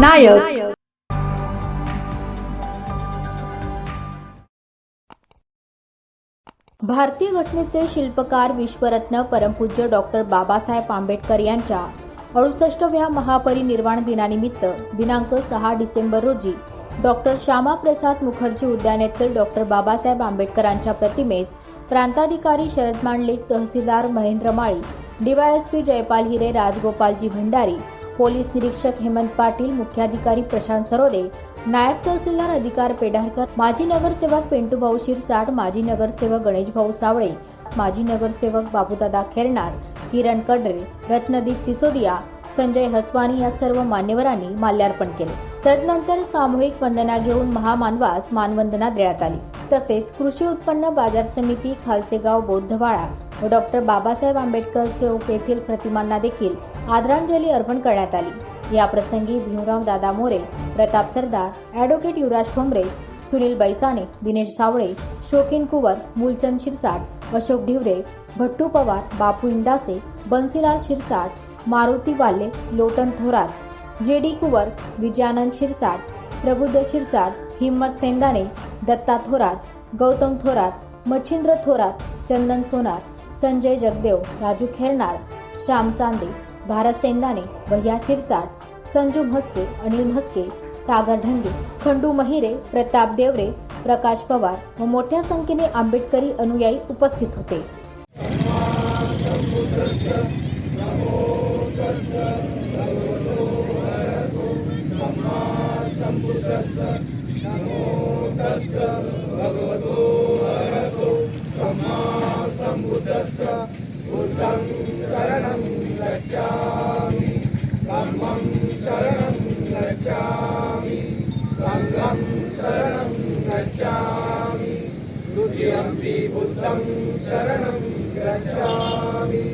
नायक. भारतीय घटनेचे शिल्पकार विश्वरत्न परमपूज्य डॉक्टर बाबासाहेब आंबेडकर यांच्या अडुसष्टव्या महापरिनिर्वाण दिनानिमित्त दिनांक सहा डिसेंबर रोजी डॉक्टर श्यामाप्रसाद मुखर्जी उद्यान येथील डॉक्टर बाबासाहेब आंबेडकरांच्या प्रतिमेस प्रांताधिकारी शरद मांडलिक तहसीलदार महेंद्र माळी डीवायएसपी जयपाल हिरे राजगोपालजी भंडारी पोलीस निरीक्षक हेमंत पाटील मुख्याधिकारी प्रशांत सरोदे नायब तहसीलदार अधिकार पेढारकर माजी नगरसेवक पिंटूभाऊ शिरसाट माजी नगरसेवक गणेशभाऊ सावळे माजी नगरसेवक बाबूदादा खेरणार किरण कडरे रत्नदीप सिसोदिया संजय हसवानी या सर्व मान्यवरांनी माल्यार्पण केले. तदनंतर सामूहिक वंदना घेऊन महामानवास मानवंदना देण्यात आली. तसेच कृषी उत्पन्न बाजार समिती खालसेगाव बौद्धवाडा व डॉक्टर बाबासाहेब आंबेडकर चौक येथील प्रतिमांना देखील आदरांजली अर्पण करण्यात आली. या प्रसंगी Bhimrao Dada More Pratap Sardar advocate Yuvraj Thombare Sunil Baisane Dinesh Sawale Shokin Kuwar Mulchand Shirsat Ashok Dhivare Bhattu Pawar Bapu Indase Bansilal Shirsat Maruti Walle Lotan Thorat J D Kuwar Vijayanand Shirsat प्रबुद्ध शिरसाट हिम्मत सेंदाने दत्ता थोरात गौतम थोरात मच्छिंद्र थोरात चंदन सोनार संजय जगदेव राजू खेरनार श्याम चांदे भारत सेंदाने भैया शिरसाट संजू म्हस्के अनिल म्हस्के सागर ढंगे खंडू महिरे प्रताप देवरे प्रकाश पवार व मोठ्या संख्येने आंबेडकरी अनुयायी उपस्थित होते. புத்தம் சரணம் லட்சாமி தம்மம் சரணம் லட்சாமி சங்கம் சரணம் லட்சாமி துதியம்பி புத்தம் சரணம் லட்சாமி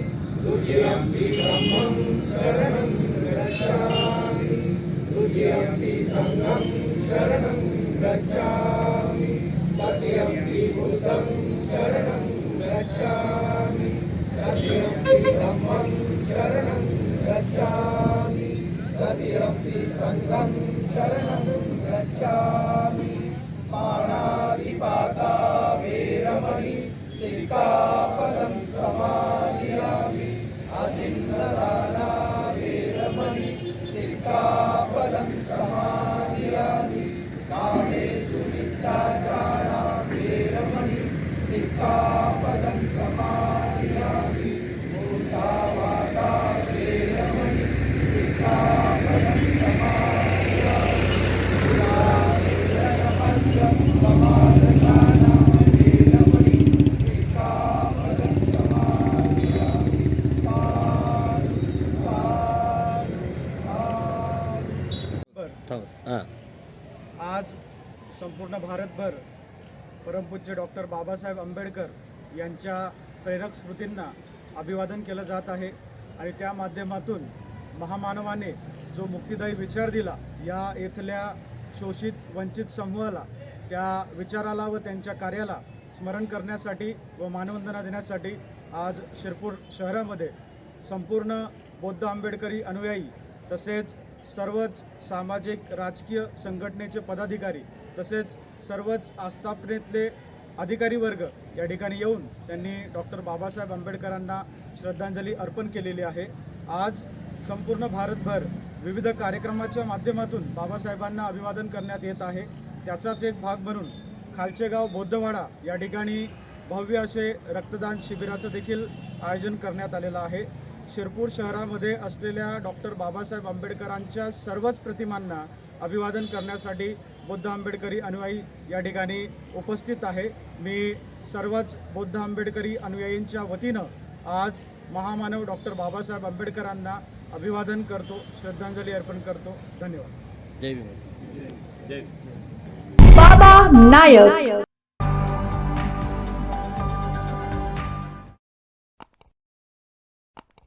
துதியம்பி தம்மம் சரணம் லட்சாமி துதியம்பி சங்கம் சரணம் गच्छामि पत्यं विभूतं शरणं गच्छामि पाणातिपाता वेरमणि सिक्कापदं समा हां. आज संपूर्ण भारतभर परमपूज्य डॉक्टर बाबासाहेब आंबेडकर यांच्या प्रेरक स्मृतींना अभिवादन केलं जात आहे आणि त्या माध्यमातून महामानवाने जो मुक्तिदायी विचार दिला या येथल्या शोषित वंचित समूहाला त्या विचाराला व त्यांच्या कार्याला स्मरण करण्यासाठी व मानवंदना देण्यासाठी आज शिरपूर शहरामध्ये संपूर्ण बौद्ध आंबेडकरी अनुयायी तसेच सर्वच सामाजिक राजकीय संघटनेचे पदाधिकारी तसेच सर्वच आस्थापनेतले अधिकारी वर्ग या ठिकाणी येऊन त्यांनी डॉक्टर बाबासाहेब आंबेडकरांना श्रद्धांजली अर्पण केलेली आहे. आज संपूर्ण भारतभर विविध कार्यक्रमाच्या माध्यमातून बाबासाहेबांना अभिवादन करण्यात येत आहे. त्याचाच एक भाग म्हणून खालचेगाव बौद्धवाडा या ठिकाणी भव्य असे रक्तदान शिबिराचं देखील आयोजन करण्यात आलेलं आहे. शिरपूर शहरामध्ये असलेल्या डॉक्टर बाबासाहेब आंबेडकरांच्या सर्वच प्रतिमांना अभिवादन करण्यासाठी बौद्ध आंबेडकरी अनुयायी या ठिकाणी उपस्थित आहे. मी सर्वच बौद्ध आंबेडकरी अनुयायींच्या वतीनं आज महामानव डॉक्टर बाबासाहेब आंबेडकरांना अभिवादन करतो श्रद्धांजली अर्पण करतो. धन्यवाद. जय भीम. बाबा नायक.